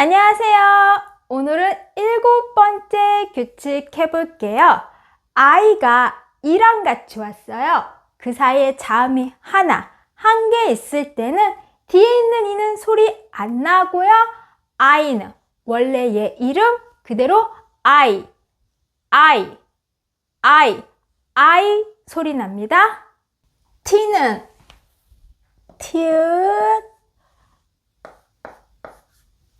안녕하세요. 오늘은 일곱 번째 규칙 해볼게요. 아이가 이랑 같이 왔어요. 그 사이에 자음이 하나, 한 개 있을 때는 뒤에 있는 이는 소리 안 나고요. 아이는 원래 얘 이름 그대로 아이, 아이, 아이, 아이 소리 납니다. T는 티읕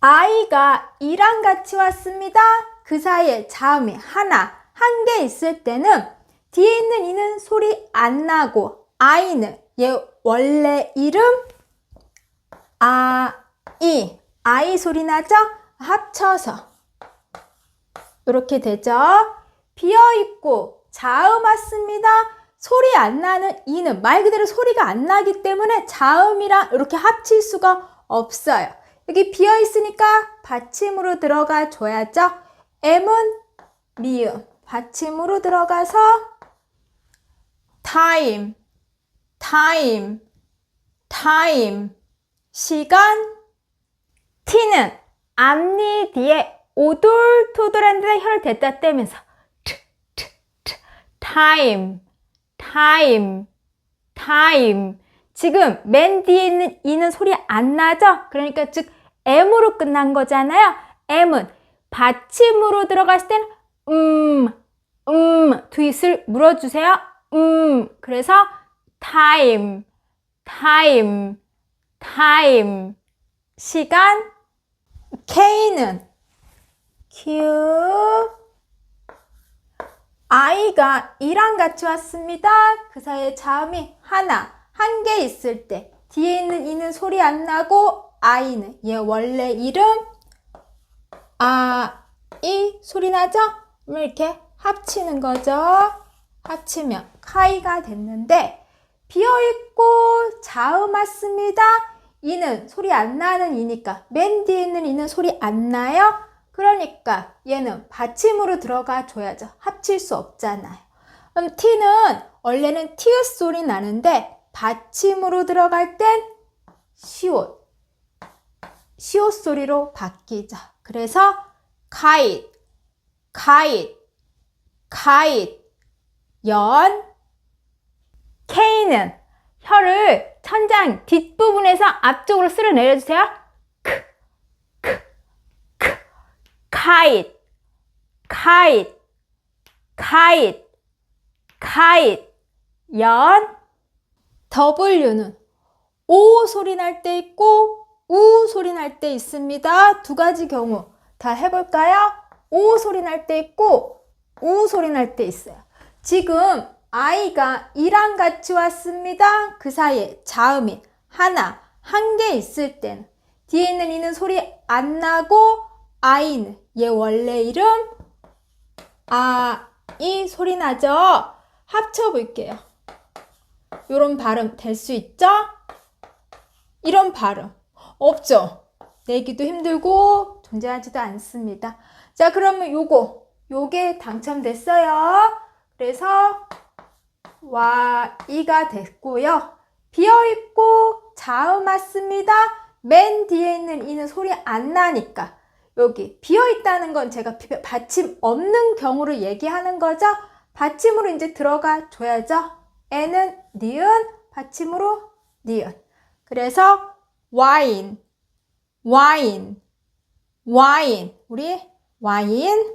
아이가 이랑 같이 왔습니다. 그 사이에 자음이 하나, 한 개 있을 때는 뒤에 있는 이는 소리 안 나고 아이는 얘 원래 이름 아, 이, 아이 소리 나죠? 합쳐서 이렇게 되죠. 비어 있고 자음 왔습니다. 소리 안 나는 이는 말 그대로 소리가 안 나기 때문에 자음이랑 이렇게 합칠 수가 없어요. 여기 비어 있으니까 받침으로 들어가 줘야죠. M은 미음 받침으로 들어가서 time, time, time 시간 T는 앞니 뒤에 오돌토돌한 데다 혀를 댔다 떼면서 time, time, time 지금 맨 뒤에 있는 이는 소리 안 나죠? 그러니까 즉 M으로 끝난 거잖아요. M은 받침으로 들어갔을 때는 음, 음, 두잇을 물어주세요. 음, 그래서 time, time, time, 시간, K는 Q, 아이가 이랑 같이 왔습니다. 그 사이에 자음이 하나, 한 개 있을 때 뒤에 있는 이는 소리 안 나고 아이는 얘 원래 이름 아, 이 소리 나죠? 그럼 이렇게 합치는 거죠. 합치면 카이가 됐는데 비어있고 자음 왔습니다. 이는 소리 안 나는 이니까 맨 뒤에 있는 이는 소리 안 나요? 그러니까 얘는 받침으로 들어가 줘야죠. 합칠 수 없잖아요. 그럼 T는 원래는 티읕 소리 나는데 받침으로 들어갈 땐 시옷, 시옷 소리로 바뀌죠. 그래서 kite, kite, kite, 연, K는 혀를 천장 뒷부분에서 앞쪽으로 쓸어 내려주세요. 크, 크, 크, kite, kite, 연, W는 오 소리 날 때 있고 우 소리 날 때 있습니다. 두 가지 경우 다 해볼까요? 오 소리 날 때 있고 우 소리 날 때 있어요. 지금 아이가 이랑 같이 왔습니다. 그 사이에 자음이 하나, 한 개 있을 땐 뒤에 있는 이는 소리 안 나고 아이는 얘 원래 이름 아, 이 소리 나죠? 합쳐 볼게요. 이런 발음 될 수 있죠? 이런 발음 없죠? 내기도 힘들고 존재하지도 않습니다. 자, 그러면 요거 요게 당첨됐어요. 그래서 와 이가 됐고요. 비어 있고 자음 왔습니다. 맨 뒤에 있는 이는 소리 안 나니까 여기 비어 있다는 건 제가 받침 없는 경우를 얘기하는 거죠. 받침으로 이제 들어가 줘야죠. 애는 니은 받침으로 니은. 그래서 와인, 와인, 와인. 우리 와인.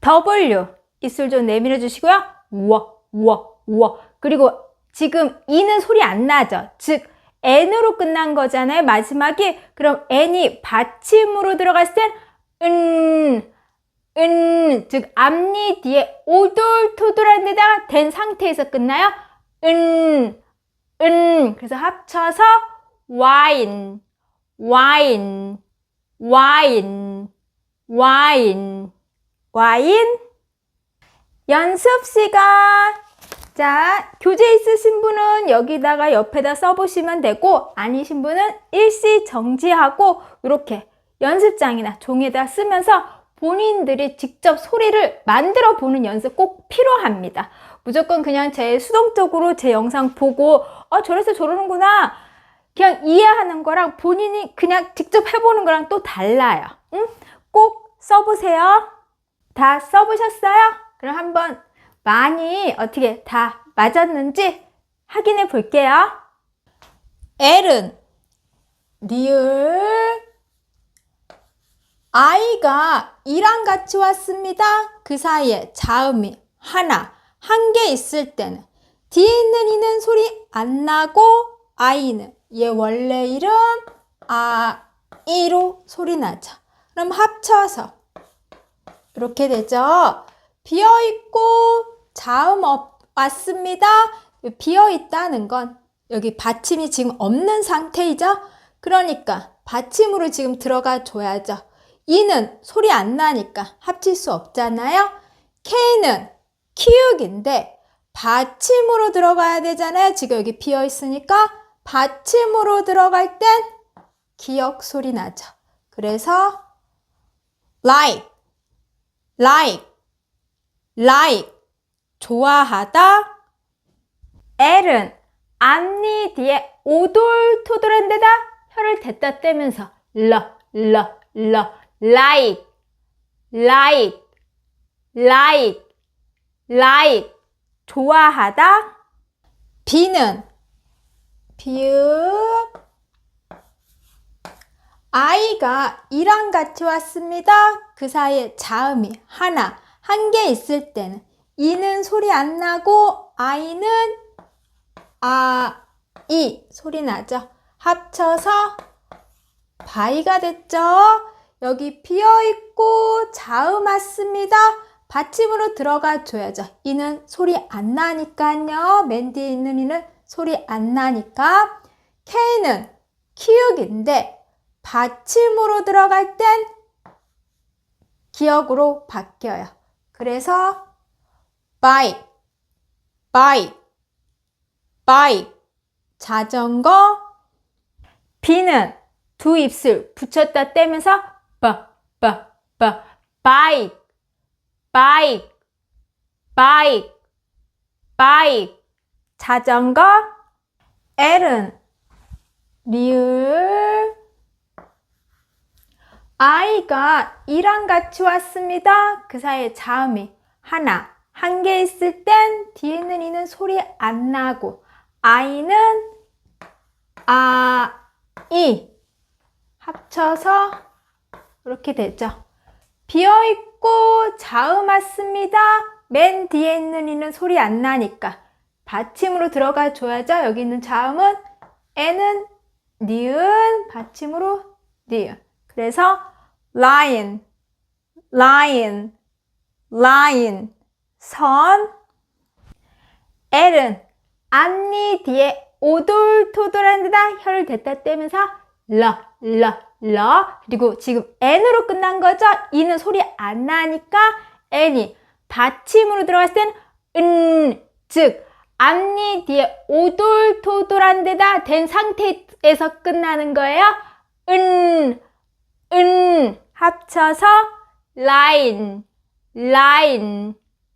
W 입술 좀 내밀어 주시고요. 우와, 우와, 우와. 그리고 지금 이는 소리 안 나죠. 즉 n으로 끝난 거잖아요. 마지막이 그럼 n이 받침으로 들어갔을 땐 은, 은, 즉 앞니 뒤에 오돌토돌한 데다가 된 상태에서 끝나요. 은, 은. 그래서 합쳐서 와인, 와인, 와인, 와인, 와인. 연습 시간. 자, 교재 있으신 분은 여기다가 옆에다 써보시면 되고, 아니신 분은 일시 정지하고, 이렇게 연습장이나 종이에다 쓰면서 본인들이 직접 소리를 만들어 보는 연습 꼭 필요합니다. 무조건 그냥 제 수동적으로 제 영상 보고, 어, 저래서 저러는구나. 그냥 이해하는 거랑 본인이 그냥 직접 해보는 거랑 또 달라요. 응? 꼭 써보세요. 다 써보셨어요? 그럼 한번 많이 어떻게 다 맞았는지 확인해 볼게요. L은 리을 아이가 이랑 같이 왔습니다. 그 사이에 자음이 하나, 한 개 있을 때는 뒤에 있는 이는 소리 안 나고 아이는 얘 원래 이름 아, 이로 소리 나죠. 그럼 합쳐서 이렇게 되죠. 비어 있고 자음 없, 왔습니다. 비어 있다는 건 여기 받침이 지금 없는 상태이죠. 그러니까 받침으로 지금 들어가 줘야죠. 이는 소리 안 나니까 합칠 수 없잖아요. K는 키읔인데 받침으로 들어가야 되잖아요. 지금 여기 비어 있으니까 받침으로 들어갈 땐 기역 소리 나죠. 그래서 like, like, like 좋아하다. L은 앞니 뒤에 오돌토돌한 데다 혀를 댔다 떼면서 러, 러, 러, like, like, like, like 좋아하다. B는 비읍 아이가 이랑 같이 왔습니다. 그 사이에 자음이 하나, 한 개 있을 때는 이는 소리 안 나고 아이는 아, 이 소리 나죠? 합쳐서 바이가 됐죠? 여기 비어 있고 자음 왔습니다. 받침으로 들어가 줘야죠. 이는 소리 안 나니까요. 맨 뒤에 있는 이는 소리 안 나니까. K는 키읔인데 받침으로 들어갈 땐 기억으로 바뀌어요. 그래서 bike, bike 자전거 B는 두 입술 붙였다 떼면서 바, 바, 바, bike, bike, bike 자전거 L은 리을 아이가 이랑 같이 왔습니다. 그 사이에 자음이 하나, 한 개 있을 땐 뒤에 있는 이는 소리 안 나고 아이는 아, 이 합쳐서 이렇게 되죠. 비어 있고 자음 왔습니다. 맨 뒤에 있는 이는 소리 안 나니까 받침으로 들어가 줘야죠. 여기 있는 자음은 애는 니은 받침으로 니은. 그래서 lion, lion, lion 선 L은 앞니 뒤에 오돌토돌한 데다 혀를 댔다 떼면서 러, 러, 러 그리고 지금 N으로 끝난 거죠? 이는 소리 안 나니까 N이 받침으로 들어갔을 땐 은, 즉 앞니 뒤에 오돌토돌한 데다 된 상태에서 끝나는 거예요. 은, 은 합쳐서 line, line,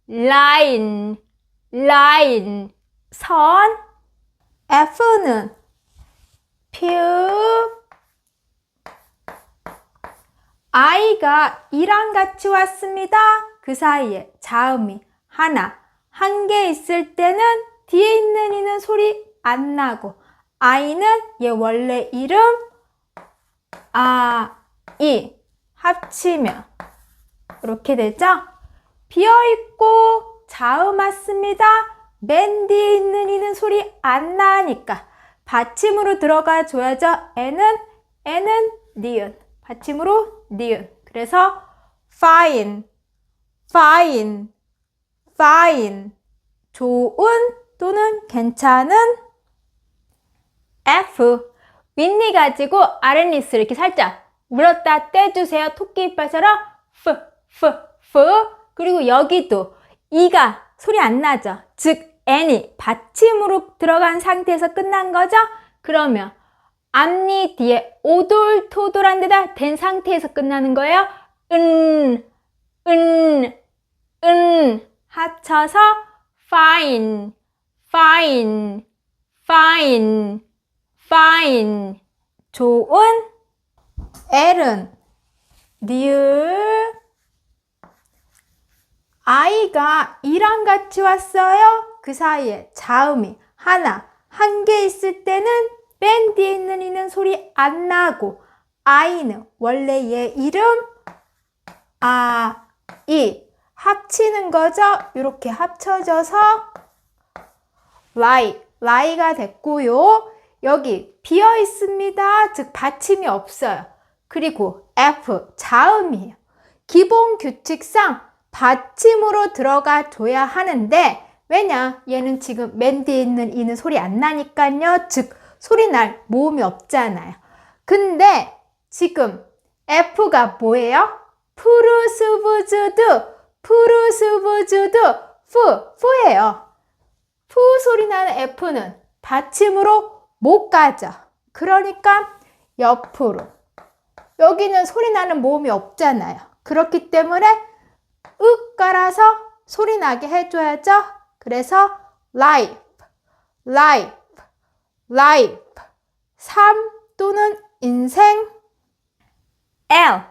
line, line 선 F는 피읍 아이가 이랑 같이 왔습니다. 그 사이에 자음이 하나, 한 개 있을 때는 뒤에 있는 이는 소리 안 나고 아이는 얘 원래 이름 아, 이 합치면 이렇게 되죠? 비어있고 자음 왔습니다. 맨 뒤에 있는 이는 소리 안 나니까 받침으로 들어가 줘야죠. 애는 애는 니은 받침으로 니은 그래서 fine, fine, fine 좋은 또는 괜찮은 F 윗니 가지고 아랫니스 이렇게 살짝 물었다 떼주세요. 토끼 이빨처럼 F, F, F 그리고 여기도 이가 소리 안 나죠. 즉 N이 받침으로 들어간 상태에서 끝난 거죠. 그러면 앞니 뒤에 오돌토돌한 데다 된 상태에서 끝나는 거예요. 은, 은, 은 합쳐서 fine, fine, fine, fine 좋은 L은 리을 아이가 이랑 같이 왔어요. 그 사이에 자음이 하나, 한 개 있을 때는 맨 뒤에 있는 이는 소리 안 나고 아이는 원래 얘 이름 아, 이 합치는 거죠. 이렇게 합쳐져서 lie, lie가 됐고요. 여기 비어 있습니다. 즉 받침이 없어요. 그리고 F 자음이에요. 기본 규칙상 받침으로 들어가 줘야 하는데 왜냐? 얘는 지금 맨 뒤에 있는 이는 소리 안 나니까요. 즉 소리 날 모음이 없잖아요. 근데 지금 F가 뭐예요? 푸르스부즈드 푸르스부즈드 푸 푸예요. 푸 소리 나는 F는 받침으로 못 가죠. 그러니까 옆으로 여기는 소리 나는 모음이 없잖아요. 그렇기 때문에 윽 깔아서 소리 나게 해줘야죠. 그래서 life, life, life, 삶 또는 인생 L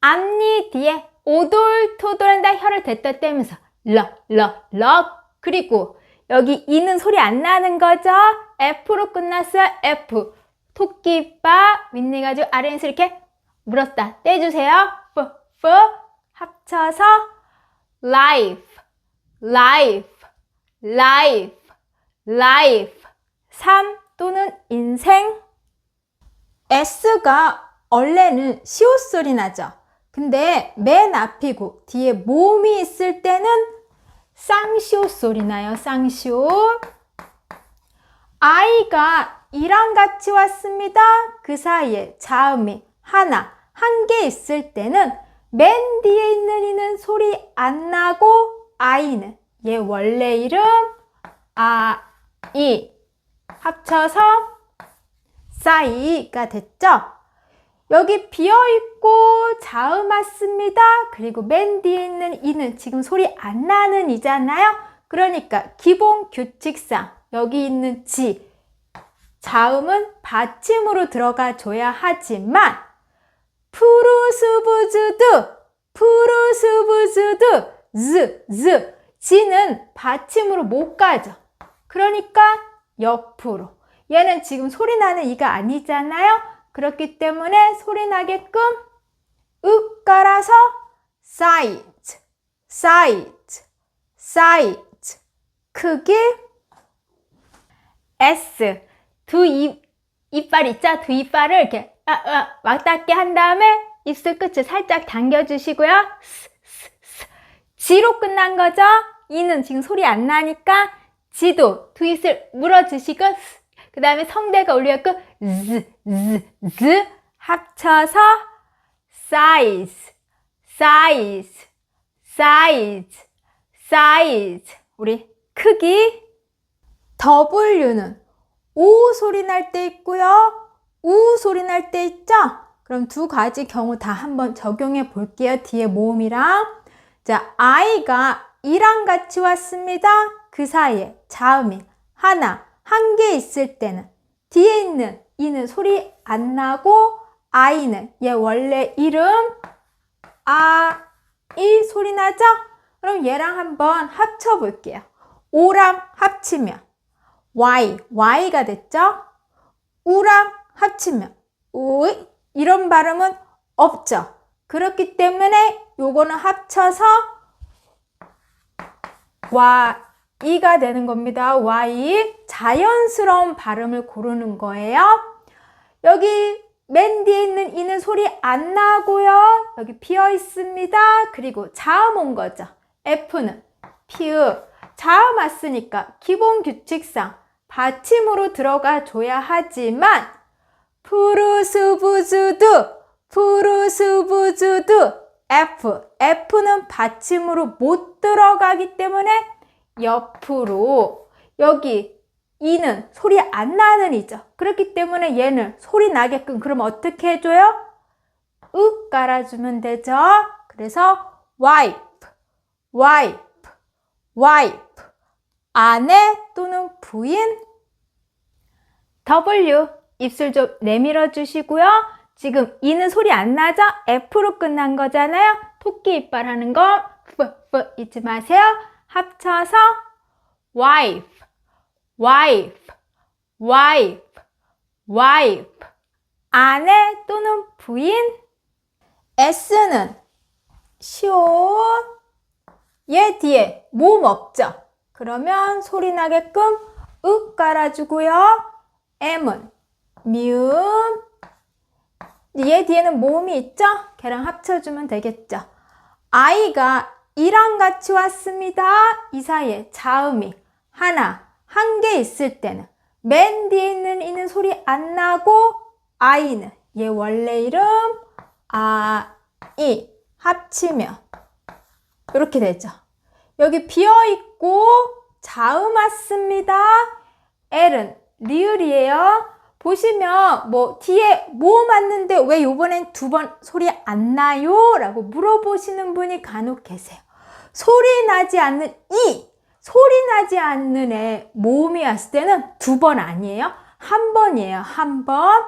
앞니 뒤에 오돌토돌한 다 혀를 댔다 떼면서 러, 러, 러 그리고 여기 이는 소리 안 나는 거죠? F로 끝났어요. F 토끼바 윗니 가지고 아래에서 이렇게 물었다 떼주세요. F, F 합쳐서 life, life, life, life 삶 또는 인생 S가 원래는 시옷 소리 나죠. 근데 맨 앞이고 뒤에 모음이 있을 때는 쌍시옷 소리 나요. 쌍시옷. 아이가 이랑 같이 왔습니다. 그 사이에 자음이 하나, 한 개 있을 때는 맨 뒤에 있는 이는 소리 안 나고 아이는 얘 원래 이름 아, 이 합쳐서 싸이가 됐죠? 여기 비어있고 자음 왔습니다. 그리고 맨 뒤에 있는 이는 지금 소리 안 나는 이잖아요. 그러니까 기본 규칙상 여기 있는 지 자음은 받침으로 들어가 줘야 하지만 푸르스부즈드 푸르스부즈드 즈, 즈 지는 받침으로 못 가죠. 그러니까 옆으로 얘는 지금 소리 나는 이가 아니잖아요. 그렇기 때문에 소리 나게끔 윽 깔아서 사이즈, 사이즈, 사이즈 크기 S 두 입, 이빨 있죠? 두 이빨을 이렇게 아, 아, 막닿게 한 다음에 입술 끝을 살짝 당겨주시고요. 스, 스, 스. 지로 끝난 거죠? 이는 지금 소리 안 나니까 지도 두 입술 물어주시고 그 다음에 성대가 올려갖고 z, z, z 합쳐서 size, size, size, size 우리 크기 W는 오 소리 날 때 있고요. 우 소리 날 때 있죠? 그럼 두 가지 경우 다 한번 적용해 볼게요. 뒤에 모음이랑. 자, 아이가 이랑 같이 왔습니다. 그 사이에 자음이 하나, 한 개 있을 때는 뒤에 있는 이는 소리 안 나고 아이는 얘 원래 이름 아, 이 소리 나죠? 그럼 얘랑 한번 합쳐 볼게요. 오랑 합치면 Y, Y가 됐죠? 우랑 합치면 우 이런 발음은 없죠. 그렇기 때문에 요거는 합쳐서 Y가 되는 겁니다. Y 자연스러운 발음을 고르는 거예요. 여기 맨 뒤에 있는 이는 소리 안 나고요. 여기 비어 있습니다. 그리고 자음 온 거죠. F는 피읍 자음 왔으니까 기본 규칙상 받침으로 들어가 줘야 하지만 푸르스부즈드 푸르스부즈드 F F는 받침으로 못 들어가기 때문에 옆으로 여기 이는 소리 안 나는 이죠. 그렇기 때문에 얘는 소리 나게끔 그럼 어떻게 해줘요? 윽 깔아주면 되죠. 그래서 wipe, wipe, wipe 아내 또는 부인 W 입술 좀 내밀어 주시고요. 지금 이는 소리 안 나죠? F로 끝난 거잖아요. 토끼 이빨 하는 거 F, F 잊지 마세요. 합쳐서 wife, wife, wife, wife. 아내 또는 부인. S는 시옷. 얘 뒤에 몸 없죠? 그러면 소리 나게끔 윽 깔아주고요. M은 미음. 얘 뒤에는 모음이 있죠? 걔랑 합쳐주면 되겠죠. 아이가 이랑 같이 왔습니다. 이 사이에 자음이 하나, 한 개 있을 때는 맨 뒤에 있는 이는 소리 안 나고 아이는 얘 원래 이름 아, 이 합치면 이렇게 되죠. 여기 비어 있고 자음 왔습니다. L은 리을이에요. 보시면 뭐 뒤에 뭐 맞는데 왜 요번엔 두 번 소리 안 나요? 라고 물어보시는 분이 간혹 계세요. 소리 나지 않는 이 소리 나지 않는 애 모음이 왔을 때는 두 번 아니에요. 한 번이에요. 한 번.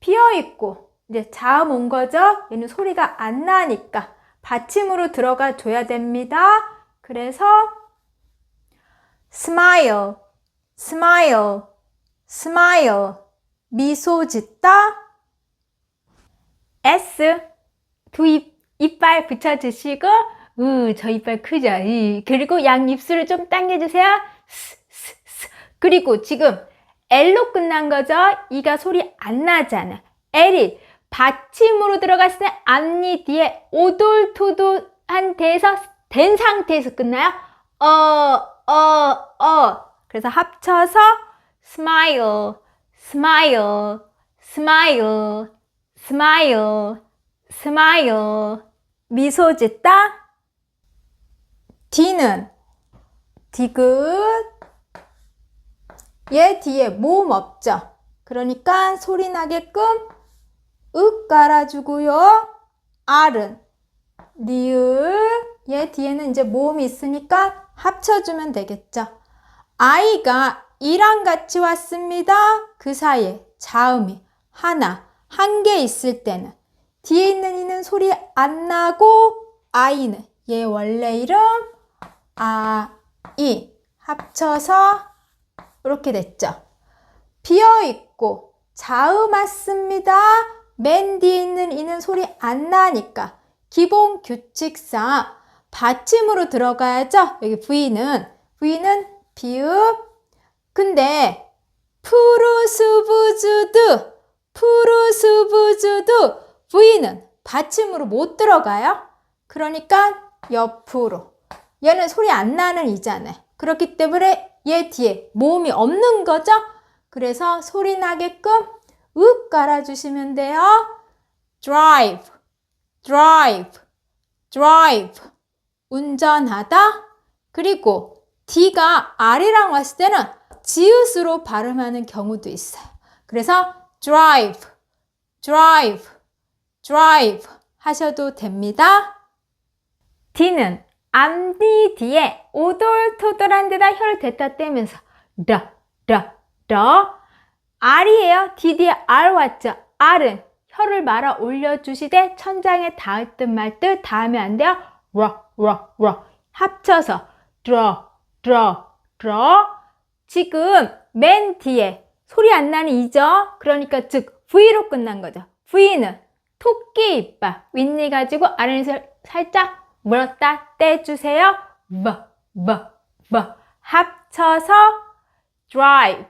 비어 있고 이제 자음 온 거죠. 얘는 소리가 안 나니까 받침으로 들어가 줘야 됩니다. 그래서 smile, smile, smile. 미소 짓다. S 두 입, 이빨 붙여주시고 으, 저 이빨 크죠? 이. 그리고 양 입술을 좀 당겨주세요. 스, 스, 스. 그리고 지금 L로 끝난 거죠? 이가 소리 안 나잖아. L이 받침으로 들어갔을 때 앞니 뒤에 오돌토돌한 데에서 된 상태에서 끝나요. 어, 어, 어. 그래서 합쳐서 smile, smile, smile, smile, smile. 미소 짓다. D는 디귿. 얘 뒤에 모음 없죠? 그러니까 소리 나게끔 윽 깔아주고요. R은 리을. 얘 뒤에는 이제 모음이 있으니까 합쳐주면 되겠죠. 아이가 이랑 같이 왔습니다. 그 사이에 자음이 하나, 한 개 있을 때는 뒤에 있는 이는 소리 안 나고 아이는 얘 원래 이름 아, 이 합쳐서 이렇게 됐죠. 비어 있고 자음 왔습니다. 맨 뒤에 있는 이는 소리 안 나니까 기본 규칙상 받침으로 들어가야죠. 여기 V는 V는 비읍. 근데 푸르스부즈드 푸르스부즈드 V는 받침으로 못 들어가요. 그러니까 옆으로. 얘는 소리 안 나는 이잖아요. 그렇기 때문에 얘 뒤에 모음이 없는 거죠. 그래서 소리 나게끔 윽 깔아주시면 돼요. drive, drive, drive. 운전하다. 그리고 D가 R이랑 왔을 때는 지읒으로 발음하는 경우도 있어요. 그래서 drive, drive, drive 하셔도 됩니다. D는 앞니 뒤에 오돌토돌한 데다 혀를 댔다 떼면서 라, 라, 라. R이에요. D 뒤에 R 왔죠. R은 혀를 말아 올려주시되 천장에 닿을 듯 말듯 닿으면 안 돼요. 라, 라, 라. 합쳐서 draw, draw, draw. 지금 맨 뒤에 소리 안 나는 이죠? 그러니까 즉 V로 끝난 거죠. V는 토끼 이빨 윗니 가지고 아랫니를 살짝 물었다 떼주세요. 뭐, 뭐, 뭐. 합쳐서 drive,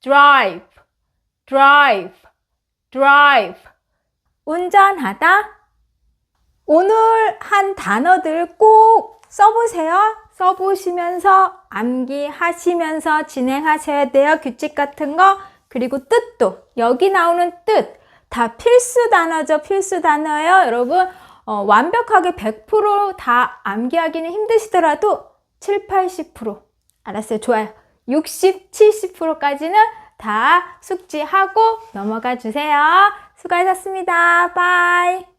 drive, drive, drive. 운전하다. 오늘 한 단어들 꼭 써보세요. 써보시면서 암기하시면서 진행하셔야 돼요. 규칙 같은 거. 그리고 뜻도 여기 나오는 뜻 다 필수 단어죠. 필수 단어예요. 여러분 어, 완벽하게 100%다 암기하기는 힘드시더라도 7, 80% 알았어요. 좋아요. 60, 70%까지는 다 숙지하고 넘어가 주세요. 수고하셨습니다. 바이.